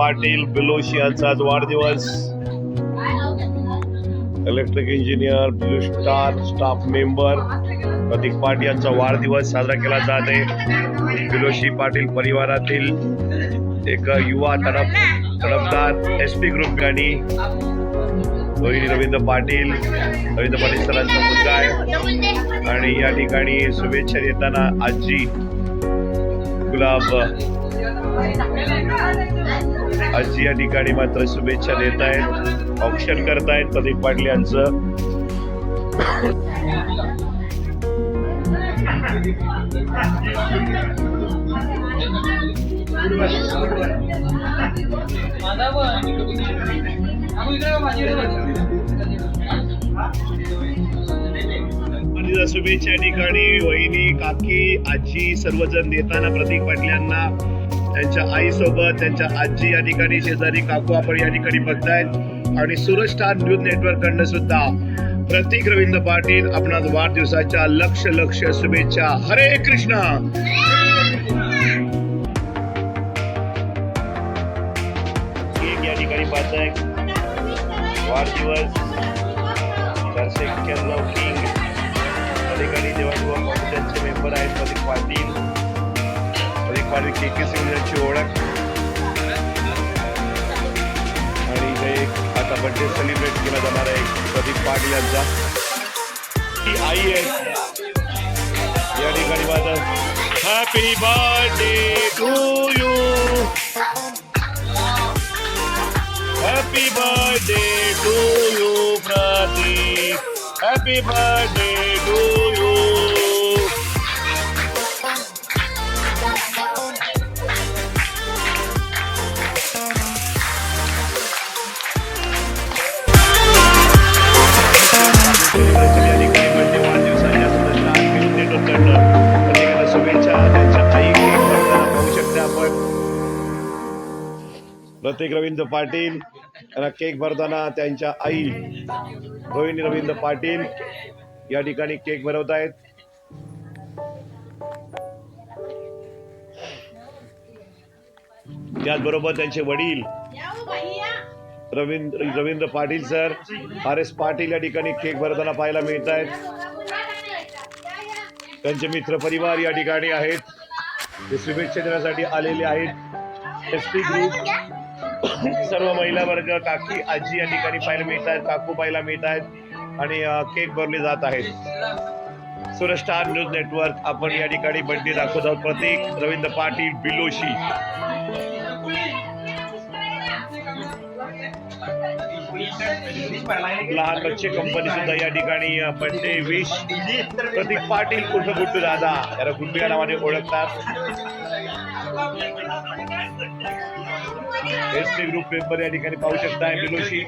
पाटील बिलोशी यांचा आज वाढदिवस. Electric engineer Blue Star staff member Pratik Patil यांचा वाढदिवस साजरा केला जात आहे. बिलोशी पाटील परिवारातील एक युवा तडप तडपदार एस पी ग्रुप आणि रोहिणी रवींद्र पाटील रवींद्र पाटील सरांचा मुलगा आहे. आणि या ठिकाणी शुभेच्छा देताना आजी गुलाब. आज या ठिकाणी मात्र शुभेच्छा देत आहेत ऑप्शन करतायत प्रदीप पाटील यांचं. शुभेच्छा या ठिकाणी. वहिनी काकी आजी सर्वजण देताना प्रतीक पाटील यांना त्यांच्या आईसोबत त्यांच्या आजी या ठिकाणी शेजारी काकू आपण या ठिकाणी बघतायत आणि सूरज स्टार न्यूज नेटवर्क कडनं सुद्धा प्रतीक रवींद्र पाटील आपणास वाढदिवसाच्या लक्ष लक्ष शुभेच्छा. हरे कृष्णा! केक या ठिकाणी पाहताय. वाढदिवस. चारशे एक्क्याण्णव किंग. या ठिकाणी फाउंडेशनचे मेंबर आहेत प्रतीक पाटील. पाटील के के सिंग ओळख. आणि हे आता बर्थडे सेलिब्रेट केला जाणार आहे. प्रदीप पाटील यांचा. ही आई आहे. या ठिकाणी माझा happy birthday to you happy birthday to you Pradeep happy birthday to प्रत्येक रवींद्र पाटील यांना केक भरताना त्यांच्या आई रोहिणी रवींद्र पाटील या ठिकाणी केक भरवत आहेत. त्याचबरोबर त्यांचे वडील Ravindra Ravindra Patil sir R S Patil या ठिकाणी केक भरताना पाहायला मिळत आहेत. त्यांचे मित्र परिवार या ठिकाणी आहेत. ते शुभेच्छा देण्यासाठी आलेले आहेत. S P group. सर्व महिला वर्ग काकी आजी या ठिकाणी पाहायला मिळत आहेत काकू पाहायला मिळत आहेत आणि केक भरले जात आहेत. सुरस्टार न्यूज नेटवर्क आपण या ठिकाणी बंदी दाखवत आहोत. प्रतीक रवींद्र पाटील बिलोशी. लहान बच्चे कंपनी सुद्धा या ठिकाणी बड्डे विश प्रतीक पाटील कुठं गुड्डू दादा? याला गुड्डू या नावाने ओळखतात. एस टी ग्रुप मेंबर या ठिकाणी पाहू शकता बिलोशी